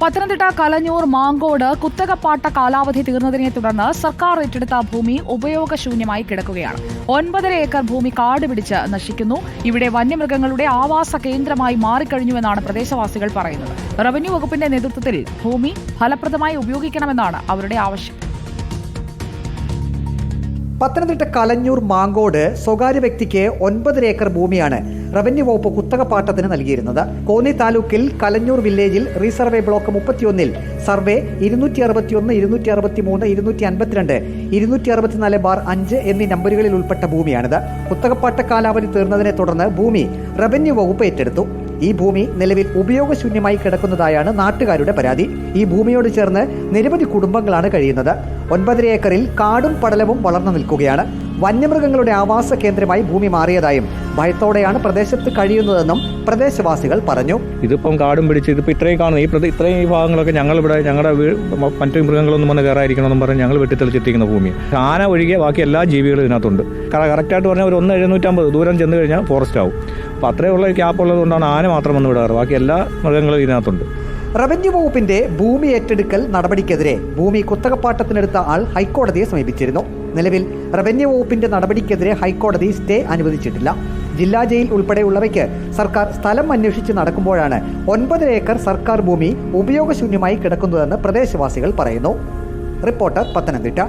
പത്തനംതിട്ട കലഞ്ഞൂർ മാങ്കോട് കുത്തകപ്പാട്ട കാലാവധി തീർന്നതിനെ തുടർന്ന് സർക്കാർ ഏറ്റെടുത്ത ഭൂമി ഉപയോഗശൂന്യമായി കിടക്കുകയാണ്. ഒൻപതര ഏക്കർ ഭൂമി കാട് പിടിച്ച് നശിക്കുന്നു. ഇവിടെ വന്യമൃഗങ്ങളുടെ ആവാസ കേന്ദ്രമായി മാറിക്കഴിഞ്ഞുവെന്നാണ് പ്രദേശവാസികൾ പറയുന്നത്. റവന്യൂ വകുപ്പിന്റെ നേതൃത്വത്തിൽ ഭൂമി ഫലപ്രദമായി ഉപയോഗിക്കണമെന്നാണ് അവരുടെ ആവശ്യം. പത്തനംതിട്ട കലഞ്ഞൂർ മാങ്കോട് സ്വകാര്യ വ്യക്തിക്ക് ഒൻപതര ഏക്കർ ഭൂമിയാണ് റവന്യൂ വകുപ്പ് കുത്തകപ്പാട്ടത്തിന് നൽകിയിരുന്നത്. കോന്നി താലൂക്കിൽ കലഞ്ഞൂർ വില്ലേജിൽ റീസർവേ ബ്ലോക്ക് മുപ്പത്തിയൊന്നിൽ സർവേ ഇരുന്നൂറ്റി അറുപത്തിയൊന്ന് ഇരുന്നൂറ്റി അറുപത്തി മൂന്ന് ഇരുന്നൂറ്റി അൻപത്തിരണ്ട് ഇരുന്നൂറ്റി അറുപത്തിനാല് ബാർ അഞ്ച് എന്നീ നമ്പറുകളിൽ ഉൾപ്പെട്ട ഭൂമിയാണിത്. കുത്തകപ്പാട്ട കാലാവധി തീർന്നതിനെ തുടർന്ന് ഭൂമി റവന്യൂ വകുപ്പ് ഏറ്റെടുത്തു. ഈ ഭൂമി നിലവിൽ ഉപയോഗശൂന്യമായി കിടക്കുന്നതായാണ് നാട്ടുകാരുടെ പരാതി. ഈ ഭൂമിയോട് ചേർന്ന് നിരവധി കുടുംബങ്ങളാണ് കഴിയുന്നത്. ഒൻപതര ഏക്കറിൽ കാടും പടലവും വളർന്നു നിൽക്കുകയാണ്. വന്യമൃഗങ്ങളുടെ ആവാസ കേന്ദ്രമായി ഭൂമി മാറിയതായും ഭയത്തോടെയാണ് പ്രദേശത്ത് കഴിയുന്നതെന്നും പ്രദേശവാസികൾ പറഞ്ഞു. ഇതിപ്പം കാടും പിടിച്ച് ഇതിപ്പോൾ ഇത്രയും കാണുന്നു ഈ പ്രതി ഇത്രയും ഈ ഭാഗങ്ങളൊക്കെ ഞങ്ങളിവിടെ ഞങ്ങളുടെ വീ മറ്റു മൃഗങ്ങളൊന്നും വന്ന് കയറായിരിക്കണമെന്നും പറഞ്ഞ് ഞങ്ങൾ വെട്ടിത്തെളിച്ചിട്ടിരിക്കുന്ന ഭൂമി. ആന ഒഴികെ ബാക്കി എല്ലാ ജീവികളും ഇതിനകത്തുണ്ട്. കാരണം കറക്റ്റായിട്ട് പറഞ്ഞാൽ ഒരു ഒന്ന് എഴുന്നൂറ്റമ്പത് ദൂരം ചെന്ന് കഴിഞ്ഞാൽ ഫോറസ്റ്റ് ആവും. അപ്പോൾ അത്രയുള്ള ഗ്യാപ്പ് ഉള്ളതുകൊണ്ടാണ് ആന മാത്രം വന്ന് വിടാറ്. ബാക്കി എല്ലാ മൃഗങ്ങളും ഇതിനകത്തുണ്ട്. റവന്യൂ വകുപ്പിന്റെ ഭൂമി ഏറ്റെടുക്കൽ നടപടിക്കെതിരെ ഭൂമി കുത്തകപ്പാട്ടത്തിനെടുത്ത ആൾ ഹൈക്കോടതിയെ സമീപിച്ചിരുന്നു. നിലവിൽ റവന്യൂ വകുപ്പിന്റെ നടപടിക്കെതിരെ ഹൈക്കോടതി സ്റ്റേ അനുവദിച്ചിട്ടില്ല. ജില്ലാ ജയിൽ ഉൾപ്പെടെയുള്ളവയ്ക്ക് സർക്കാർ സ്ഥലം അന്വേഷിച്ച് നടക്കുമ്പോഴാണ് ഒൻപത് ഏക്കർ സർക്കാർ ഭൂമി ഉപയോഗശൂന്യമായി കിടക്കുന്നതെന്ന് പ്രദേശവാസികൾ പറയുന്നു. റിപ്പോർട്ടർ പത്തനംതിട്ട.